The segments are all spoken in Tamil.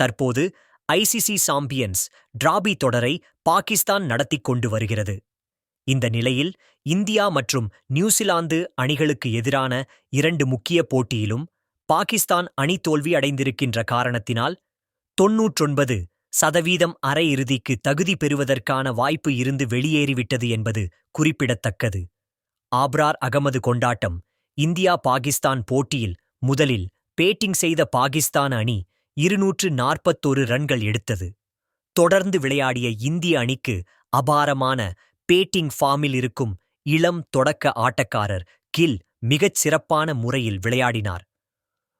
தற்போது ஐசிசி சாம்பியன்ஸ் டிராபி தொடரை பாகிஸ்தான் நடத்திக் கொண்டு வருகிறது. இந்த நிலையில் இந்தியா மற்றும் நியூசிலாந்து அணிகளுக்கு எதிரான இரண்டு முக்கிய போட்டியிலும் பாகிஸ்தான் அணி தோல்வி அடைந்திருக்கின்ற காரணத்தினால் தொன்னூற்றொன்பது சதவீதம் அரையிறுதிக்கு தகுதி பெறுவதற்கான வாய்ப்பு இருந்து வெளியேறிவிட்டது என்பது குறிப்பிடத்தக்கது. ஆப்ரார் அகமது கொண்டாட்டம் இந்தியா பாகிஸ்தான் போட்டியில் முதலில் பேட்டிங் செய்த பாகிஸ்தான் அணி இருநூற்று நாற்பத்தொரு ரன்கள் எடுத்தது. தொடர்ந்து விளையாடிய இந்திய அணிக்கு அபாரமான பேட்டிங் ஃபார்மில் இருக்கும் இளம் தொடக்க ஆட்டக்காரர் கில் மிகச் சிறப்பான முறையில் விளையாடினார்.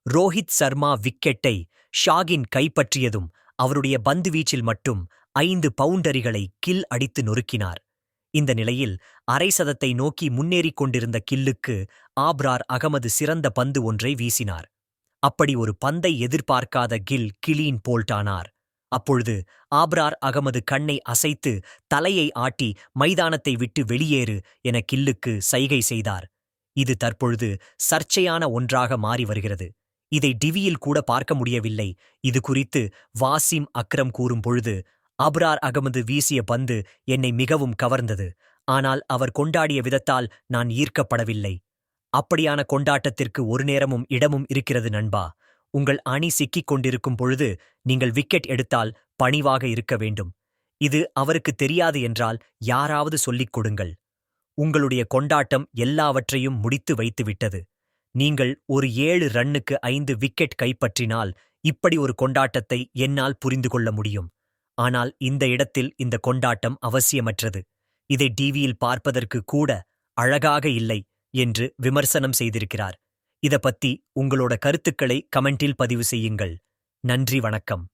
ரோஹித் சர்மா விக்கெட்டை ஷாகின் கைப்பற்றியதும் அவருடைய பந்துவீச்சில் மட்டும் ஐந்து பவுண்டரிகளை கில் அடித்து நொறுக்கினார். இந்த நிலையில் அரை சதத்தை நோக்கி முன்னேறிக் கொண்டிருந்த கில்லுக்கு ஆப்ரார் அகமது சிறந்த பந்து ஒன்றை வீசினார். அப்படி ஒரு பந்தை எதிர்பார்க்காத கில் கிளீன் போல்டானார். அப்பொழுது ஆப்ரார் அகமது கண்ணை அசைத்து தலையை ஆட்டி மைதானத்தை விட்டு வெளியேறு என கில்லுக்கு சைகை செய்தார். இது தற்பொழுது சர்ச்சையான ஒன்றாக மாறி வருகிறது. இதை டிவியில் கூட பார்க்க முடியவில்லை. இது குறித்து வாசிம் அக்ரம் கூறும் பொழுது அப்ரார் அகமது வீசிய பந்து என்னை மிகவும் கவர்ந்தது. ஆனால் அவர் கொண்டாடிய விதத்தால் நான் ஈர்க்கப்படவில்லை. அப்படியான கொண்டாட்டத்திற்கு ஒரு நேரமும் இடமும் இருக்கிறது நண்பா. உங்கள் அணி சிக்கிக் கொண்டிருக்கும் பொழுது நீங்கள் விக்கெட் எடுத்தால் பணிவாக இருக்க வேண்டும். இது அவருக்கு தெரியாது என்றால் யாராவது சொல்லிக் கொடுங்கள். உங்களுடைய கொண்டாட்டம் எல்லாவற்றையும் முடித்து வைத்துவிட்டது நீங்கள் ஒரு ஏழு ரன்னுக்கு ஐந்து விக்கெட் கைப்பற்றினால் இப்படி ஒரு கொண்டாட்டத்தை என்னால் புரிந்து கொள்ள முடியும். ஆனால் இந்த இடத்தில் இந்த கொண்டாட்டம் அவசியமற்றது. இதை டிவியில் பார்ப்பதற்கு கூட அழகாக இல்லை. என்று விமர்சனம் செய்திருக்கிறார். இத பத்தி உங்களோட கருத்துக்களை கமெண்டில் பதிவு செய்யுங்கள். நன்றி வணக்கம்.